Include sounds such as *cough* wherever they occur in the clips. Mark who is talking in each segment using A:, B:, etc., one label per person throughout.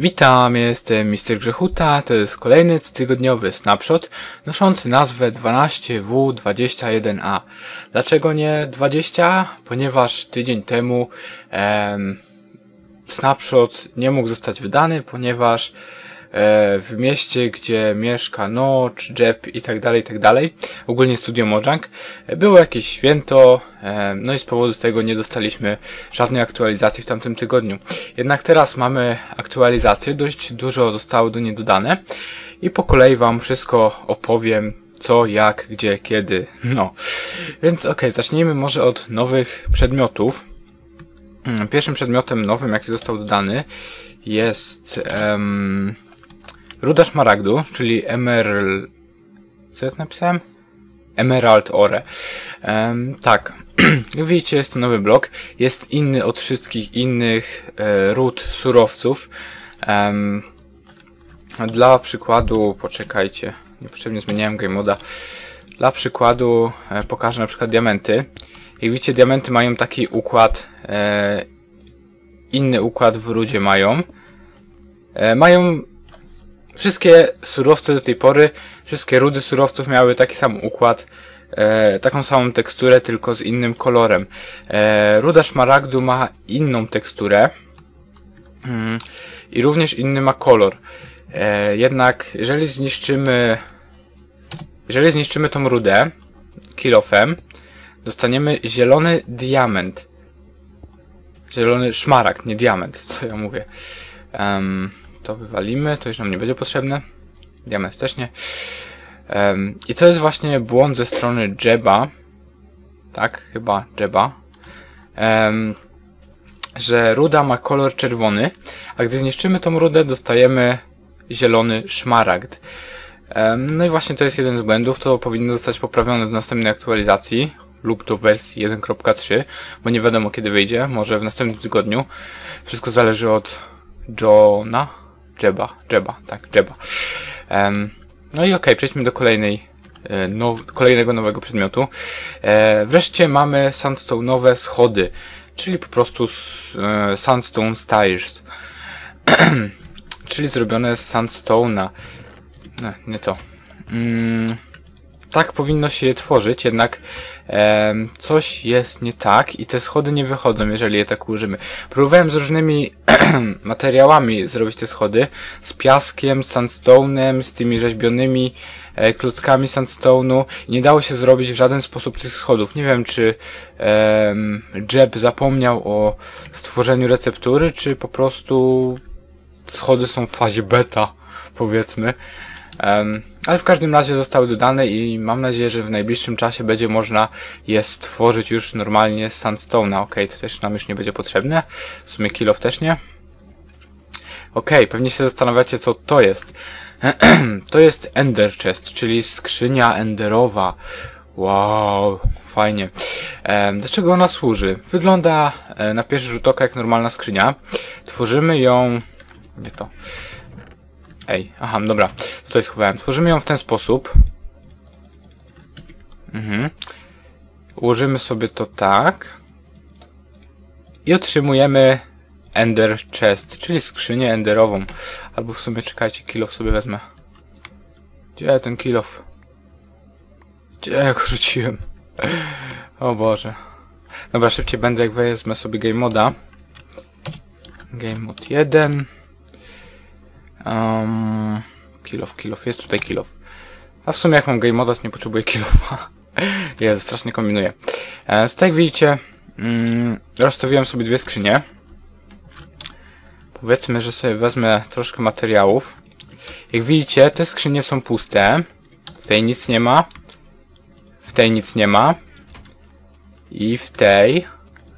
A: Witam, jestem Mr. Grzechuta, to jest kolejny tygodniowy snapshot noszący nazwę 12W21A. Dlaczego nie 20? Ponieważ tydzień temu em, snapshot nie mógł zostać wydany, ponieważ w mieście, gdzie mieszka Notch, Jeb i tak dalej, i tak dalej, ogólnie Studio Mojang, e, było jakieś święto, e, no i z powodu tego nie dostaliśmy żadnej aktualizacji w tamtym tygodniu. Jednak teraz mamy aktualizację, dość dużo zostało do niej dodane i po kolei Wam wszystko opowiem, co, jak, gdzie, kiedy, *laughs* no. Więc okej, okay, zacznijmy może od nowych przedmiotów. Mm, Pierwszym przedmiotem nowym, jaki został dodany, jest em, ruda szmaragdu, czyli emerald... Co ja napisałem? Emerald Ore. Em, tak, *clears throat* jak widzicie jest to nowy blok. Jest inny od wszystkich innych e, ród surowców. Em, dla przykładu, poczekajcie, niepotrzebnie zmieniałem game moda. Dla przykładu e, pokażę na przykład diamenty. Jak widzicie, diamenty mają taki układ, e, inny układ w rudzie mają. E, mają wszystkie surowce do tej pory, wszystkie rudy surowców miały taki sam układ, e, taką samą teksturę, tylko z innym kolorem. E, ruda szmaragdu ma inną teksturę mm, i również inny ma kolor. E, jednak jeżeli zniszczymy, jeżeli zniszczymy tą rudę kilofem, dostaniemy zielony diament. Zielony szmaragd, nie diament, co ja mówię. Um, to wywalimy, to już nam nie będzie potrzebne. Diament też nie. Um, I to jest właśnie błąd ze strony Jeba. Tak, chyba Jeba. Um, że ruda ma kolor czerwony, a gdy zniszczymy tą rudę, dostajemy zielony szmaragd. Um, no i właśnie to jest jeden z błędów, to powinno zostać poprawione w następnej aktualizacji lub do wersji 1.3, bo nie wiadomo kiedy wyjdzie, może w następnym tygodniu. Wszystko zależy od Johna, Jeba, Jeba, tak, Jeba. Um, no i okej, okay, przejdźmy do kolejnej, e, now, kolejnego nowego przedmiotu. E, wreszcie mamy sandstone'owe schody, czyli po prostu e, sandstone stairs. *clears throat* czyli zrobione z sandstone'a. No, nie to. Mm, tak powinno się je tworzyć, jednak e, coś jest nie tak i te schody nie wychodzą, jeżeli je tak użymy. Próbowałem z różnymi *clears throat* materiałami zrobić te schody, z piaskiem, z sandstone'em, z tymi rzeźbionymi e, klockami sandstone'u nie dało się zrobić w żaden sposób tych schodów. Nie wiem, czy e, Jeb zapomniał o stworzeniu receptury, czy po prostu schody są w fazie beta, powiedzmy. Um, ale w każdym razie zostały dodane i mam nadzieję, że w najbliższym czasie będzie można je stworzyć już normalnie z sandstone'a. Ok, to też nam już nie będzie potrzebne. W sumie kilof też nie. Ok, pewnie się zastanawiacie co to jest. *clears throat* to jest Ender Chest, czyli skrzynia enderowa. Wow, fajnie. Do czego ona służy? Wygląda e, na pierwszy rzut oka jak normalna skrzynia. Tworzymy ją... Nie to... Ej, aha, dobra. Tutaj schowałem. Tworzymy ją w ten sposób. Mhm. Ułożymy sobie to tak. I otrzymujemy Ender Chest, czyli skrzynię enderową. Albo w sumie, czekajcie, kilof sobie wezmę. Gdzie ten kilof? Gdzie go rzuciłem? O Boże. Dobra, szybciej będę jak wezmę sobie game moda. Game mod 1. Um, kilof, kilof, jest tutaj kilof. A w sumie jak mam game moda, to nie potrzebuję kilofa. *laughs* Jest, strasznie kombinuję. E, tutaj jak widzicie, mm, rozstawiłem sobie dwie skrzynie. Powiedzmy, że sobie wezmę troszkę materiałów. Jak widzicie, te skrzynie są puste. W tej nic nie ma. W tej nic nie ma. I w tej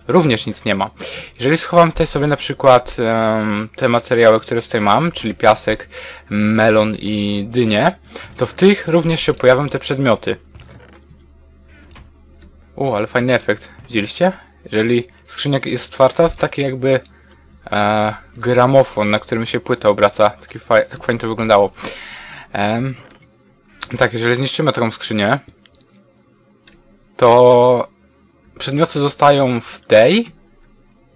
A: również nic nie ma. Jeżeli schowam tutaj sobie na przykład um, te materiały, które tutaj mam, czyli piasek, melon i dynię, to w tych również się pojawią te przedmioty. O, ale fajny efekt. Widzieliście? Jeżeli skrzynia jest otwarta, to taki jakby e, gramofon, na którym się płyta obraca. Taki tak fajnie to wyglądało. E, tak, jeżeli zniszczymy taką skrzynię, to przedmioty zostają w tej,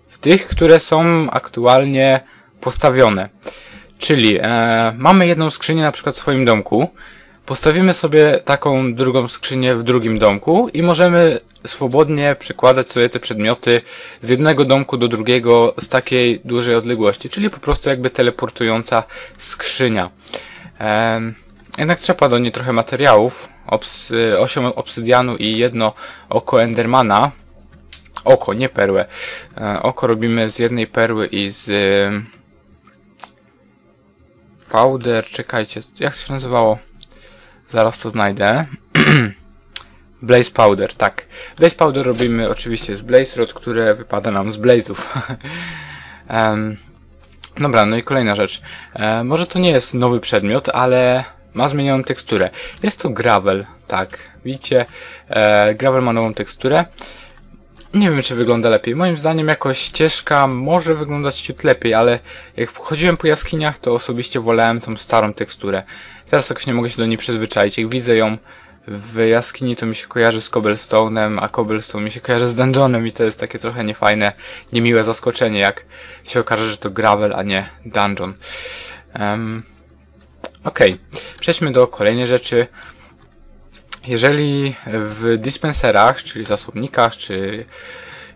A: w tych, które są aktualnie postawione. Czyli e, mamy jedną skrzynię na przykład w swoim domku, postawimy sobie taką drugą skrzynię w drugim domku i możemy swobodnie przekładać sobie te przedmioty z jednego domku do drugiego z takiej dużej odległości, czyli po prostu jakby teleportująca skrzynia. E, jednak trzeba do niej trochę materiałów, obs, 8 obsydianu i jedno oko endermana, oko, nie perłę. E, oko robimy z jednej perły i z e, powder, czekajcie, jak się nazywało? Zaraz to znajdę. *clears throat* Blaze Powder, tak. Blaze Powder robimy oczywiście z Blaze Rod, które wypada nam z Blazów. um, *laughs* dobra, no i kolejna rzecz. E, może to nie jest nowy przedmiot, ale ma zmienioną teksturę. Jest to gravel, tak. Widzicie, e, gravel ma nową teksturę. Nie wiem, czy wygląda lepiej. Moim zdaniem jakoś ścieżka może wyglądać ciut lepiej, ale jak chodziłem po jaskiniach, to osobiście wolałem tą starą teksturę. Teraz jakoś nie mogę się do niej przyzwyczaić. Jak widzę ją w jaskini, to mi się kojarzy z cobblestone'em, a cobblestone mi się kojarzy z dungeonem i to jest takie trochę niefajne, niemiłe zaskoczenie, jak się okaże, że to gravel, a nie dungeon. Um, Okay. przejdźmy do kolejnej rzeczy. Jeżeli w dispenserach, czyli zasobnikach, czy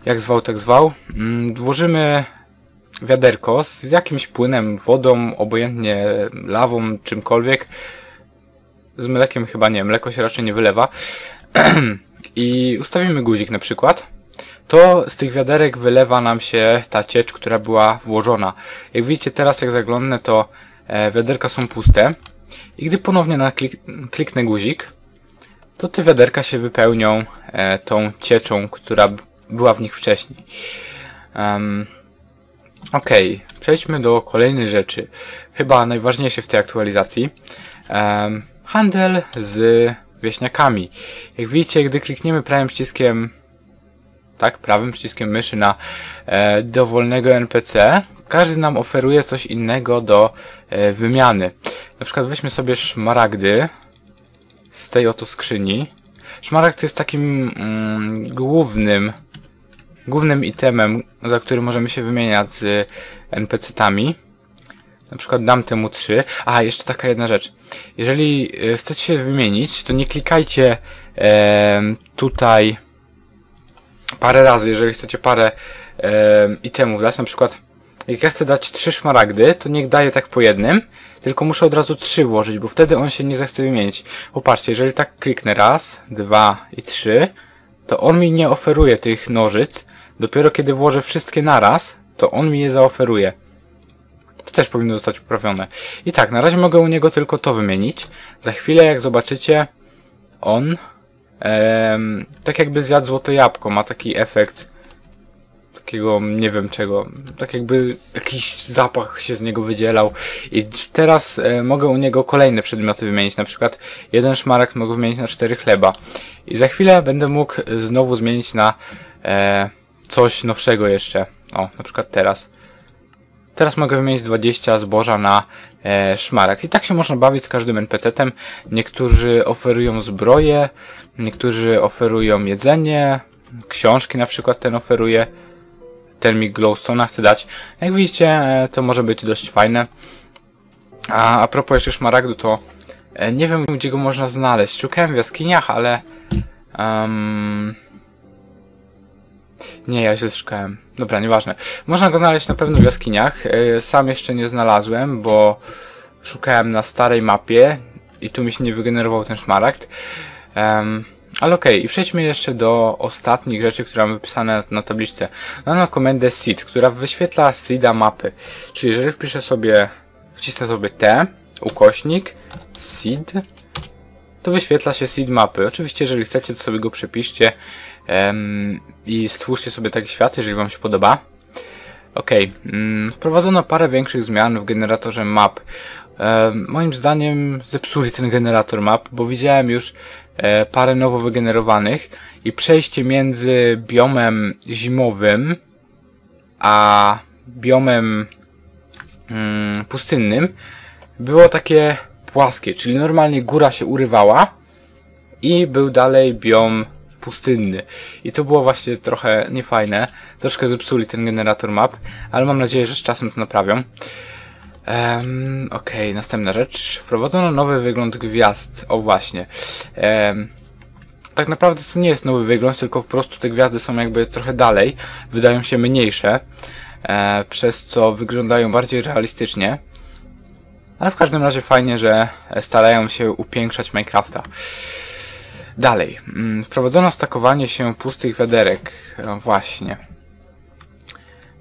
A: jak zwał, tak zwał, mm, włożymy wiaderko z jakimś płynem, wodą, obojętnie lawą, czymkolwiek, z mlekiem chyba nie, mleko się raczej nie wylewa, *clears throat* i ustawimy guzik na przykład, to z tych wiaderek wylewa nam się ta ciecz, która była włożona. Jak widzicie teraz, jak zaglądnę, to wiaderka są puste. I gdy ponownie naklik kliknę guzik, to te wiaderka się wypełnią e, tą cieczą, która była w nich wcześniej. Um, okay. przejdźmy do kolejnej rzeczy. Chyba najważniejszej w tej aktualizacji. Um, handel z wieśniakami. Jak widzicie, gdy klikniemy prawym przyciskiem tak, prawym przyciskiem myszy na e, dowolnego NPC, każdy nam oferuje coś innego do e, wymiany. Na przykład weźmy sobie szmaragdy z tej oto skrzyni. Szmaragd jest takim mm, głównym głównym itemem, za który możemy się wymieniać z NPC-tami. Na przykład dam temu 3. A, jeszcze taka jedna rzecz. Jeżeli e, chcecie się wymienić, to nie klikajcie e, tutaj parę razy, jeżeli chcecie parę e, itemów dać. Na przykład, jak ja chcę dać 3 szmaragdy, to niech daje tak po jednym, tylko muszę od razu 3 włożyć, bo wtedy on się nie zechce wymienić. Popatrzcie, jeżeli tak kliknę raz, dwa i trzy, to on mi nie oferuje tych nożyc. Dopiero kiedy włożę wszystkie naraz, to on mi je zaoferuje. To też powinno zostać poprawione. I tak, na razie mogę u niego tylko to wymienić. Za chwilę, jak zobaczycie, on em, tak jakby zjadł złote jabłko. Ma taki efekt takiego, nie wiem czego, tak jakby jakiś zapach się z niego wydzielał. I teraz e, mogę u niego kolejne przedmioty wymienić. Na przykład jeden szmarek mogę wymienić na cztery chleba. I za chwilę będę mógł znowu zmienić na e, coś nowszego jeszcze. O, na przykład teraz. Teraz mogę wymienić 20 zboża na e. I tak się można bawić z każdym NPC-tem. Niektórzy oferują zbroje, niektórzy oferują jedzenie, książki na przykład ten oferuje. Ten mi glowstone chce dać. Jak widzicie, e, to może być dość fajne. A, a propos jeszcze szmaragdu, to e, nie wiem gdzie go można znaleźć. Szukałem w jaskiniach, ale... Um, nie, ja źle szukałem. Dobra, nieważne. Można go znaleźć na pewno w jaskiniach. E, sam jeszcze nie znalazłem, bo szukałem na starej mapie i tu mi się nie wygenerował ten szmaragd. Um, ale okej, okay. i przejdźmy jeszcze do ostatnich rzeczy, które mam wypisane na tabliczce. Mam na komendę seed, która wyświetla seeda mapy. Czyli jeżeli wpiszę sobie, wcisnę sobie T, ukośnik, seed, to wyświetla się seed mapy. Oczywiście, jeżeli chcecie, to sobie go przepiszcie i stwórzcie sobie taki świat, jeżeli Wam się podoba. Ok, mm, wprowadzono parę większych zmian w generatorze map. moim zdaniem zepsuli ten generator map, bo widziałem już parę nowo wygenerowanych i przejście między biomem zimowym a biomem mm, pustynnym było takie płaskie, czyli normalnie góra się urywała i był dalej biom pustynny. I to było właśnie trochę niefajne. Troszkę zepsuli ten generator map, ale mam nadzieję, że z czasem to naprawią. Um, Okej, następna rzecz. Wprowadzono nowy wygląd gwiazd. O właśnie. Em, tak naprawdę to nie jest nowy wygląd, tylko po prostu te gwiazdy są jakby trochę dalej. Wydają się mniejsze. E, przez co wyglądają bardziej realistycznie. Ale w każdym razie fajnie, że starają się upiększać Minecrafta. Dalej. Mm, Wprowadzono stakowanie się pustych wiaderek. No właśnie.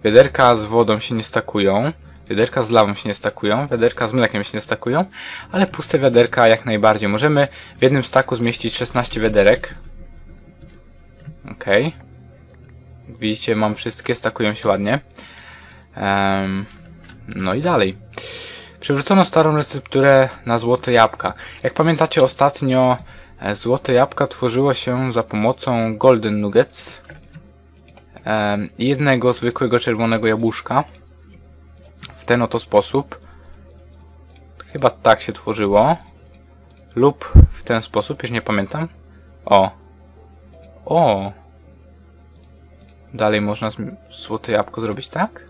A: Wiaderka z wodą się nie stakują. Wiaderka z lawą się nie stakują. Wiaderka z mlekiem się nie stakują. Ale puste wiaderka jak najbardziej. Możemy w jednym staku zmieścić 16 wiaderek. Okej. Widzicie, mam wszystkie, stakują się ładnie. Em, no i dalej. Przywrócono starą recepturę na złote jabłka. Jak pamiętacie ostatnio e, złote jabłka tworzyło się za pomocą golden nuggets i jednego zwykłego czerwonego jabłuszka. Ten oto sposób. Chyba tak się tworzyło. Lub w ten sposób, już nie pamiętam. O. O. Dalej można złote jabłko zrobić tak?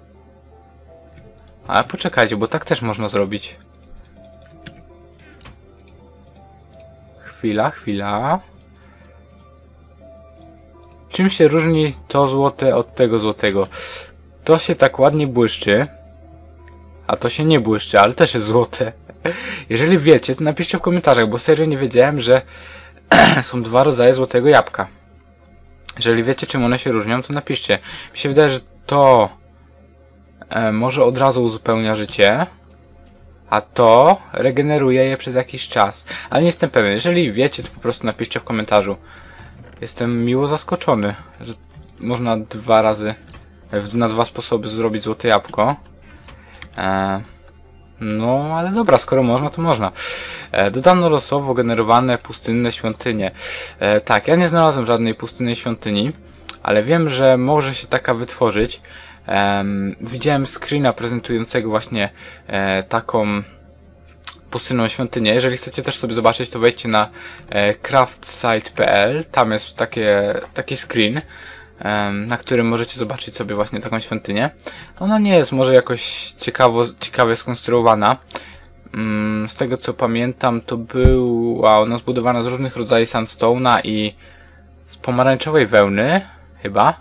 A: Ale poczekajcie, bo tak też można zrobić. Chwila, chwila. Czym się różni to złote od tego złotego? To się tak ładnie błyszczy, a to się nie błyszczy, ale też jest złote. Jeżeli wiecie, to napiszcie w komentarzach, bo serio nie wiedziałem, że *clears throat* są dwa rodzaje złotego jabłka. Jeżeli wiecie, czym one się różnią, to napiszcie. Mi się wydaje, że to e, może od razu uzupełnia życie, a to regeneruje je przez jakiś czas. Ale nie jestem pewien. Jeżeli wiecie, to po prostu napiszcie w komentarzu. Jestem miło zaskoczony, że można dwa razy, na dwa sposoby zrobić złote jabłko. E, no, ale dobra, skoro można, to można. E, dodano losowo generowane pustynne świątynie. E, tak, ja nie znalazłem żadnej pustynnej świątyni, ale wiem, że może się taka wytworzyć. Em, widziałem screena prezentującego właśnie taką pustynną świątynię. Jeżeli chcecie też sobie zobaczyć, to wejdźcie na craftsite.pl. Tam jest takie, taki screen, na którym możecie zobaczyć sobie właśnie taką świątynię. Ona nie jest może jakoś ciekawo, ciekawie skonstruowana. Mm, Z tego co pamiętam, to była ona zbudowana z różnych rodzajów sandstone'a i z pomarańczowej wełny, chyba.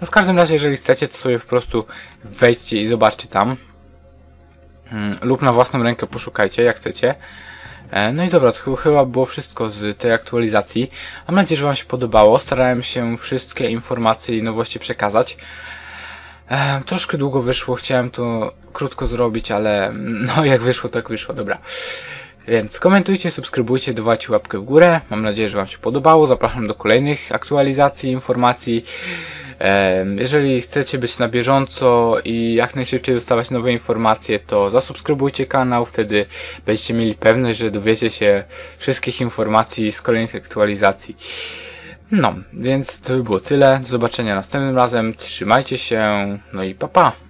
A: No w każdym razie, jeżeli chcecie, to sobie po prostu wejdźcie i zobaczcie tam. Mm, Lub na własną rękę poszukajcie, jak chcecie. E, No i dobra, to ch- chyba było wszystko z tej aktualizacji. Mam nadzieję, że Wam się podobało. Starałem się wszystkie informacje i nowości przekazać. E, troszkę długo wyszło, chciałem to krótko zrobić, ale *laughs* no jak wyszło, tak wyszło, dobra. Więc komentujcie, subskrybujcie, dawajcie łapkę w górę. Mam nadzieję, że Wam się podobało. Zapraszam do kolejnych aktualizacji, informacji. Jeżeli chcecie być na bieżąco i jak najszybciej dostawać nowe informacje, to zasubskrybujcie kanał, wtedy będziecie mieli pewność, że dowiecie się wszystkich informacji z kolejnych aktualizacji. No, więc to by było tyle. Do zobaczenia następnym razem. Trzymajcie się, no i pa pa!